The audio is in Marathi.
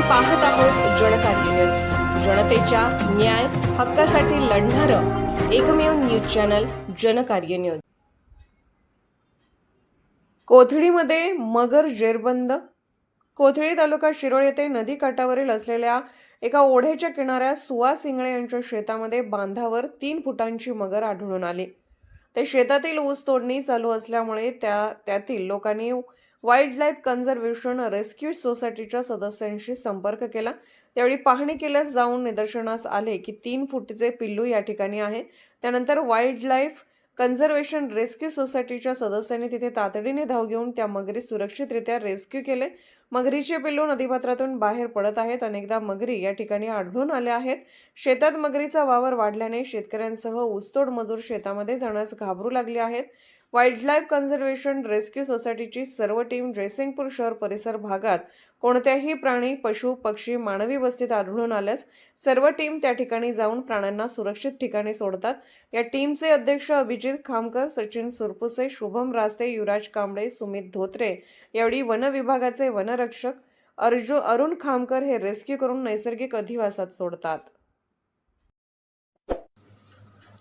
पाहत आहोत जनकार्य न्यूज जनतेच्या न्याय हक्कासाठी लढणारं एकमेव न्यूज चॅनल जनकार्य न्यूज कोथळीमध्ये मगर जेरबंद. कोथळी तालुका शिरोळ येथे नदी काठावरील असलेल्या एका ओढ्याच्या किनाऱ्यात सुवा सिंगळे यांच्या शेतामध्ये बांधावर तीन फुटांची मगर आढळून आली. ते शेतातील ऊस तोडणी चालू असल्यामुळे त्या त्यातील लोकांनी वाईल्ड लाईफ कन्झर्वेशन रेस्क्यू सोसायटीच्या सदस्यांशी संपर्क केला. त्यावेळी पाहणी केल्यास जाऊन निदर्शनास आले की तीन फुटीचे पिल्लू या ठिकाणी आहे. त्यानंतर वाईल्ड लाईफ कन्झर्वेशन रेस्क्यू सोसायटीच्या सदस्यांनी तिथे तातडीने धाव घेऊन त्या मगरी सुरक्षितरित्या रेस्क्यू केले. मगरीचे पिल्लू नदीपात्रातून बाहेर पडत आहेत. अनेकदा मगरी या ठिकाणी आढळून आल्या आहेत. शेतात मगरीचा वावर वाढल्याने शेतकऱ्यांसह ऊसतोड मजूर शेतामध्ये जाण्यास घाबरू लागले आहेत. वाईल्डलाईफ कन्झर्वेशन रेस्क्यू सोसायटीची सर्व टीम जयसिंगपूर शहर परिसर भागात कोणत्याही प्राणी पशु पक्षी मानवी वस्तीत आढळून आल्यास सर्व टीम त्या ठिकाणी जाऊन प्राण्यांना सुरक्षित ठिकाणी सोडतात. या टीमचे अध्यक्ष अभिजित खामकर सचिन सुरपुसे शुभम रास्ते युवराज कांबळे सुमित धोत्रे यावेळी वन विभागाचे वनरक्षक अर्जु अरुण खामकर हे रेस्क्यू करून नैसर्गिक अधिवासात सोडतात.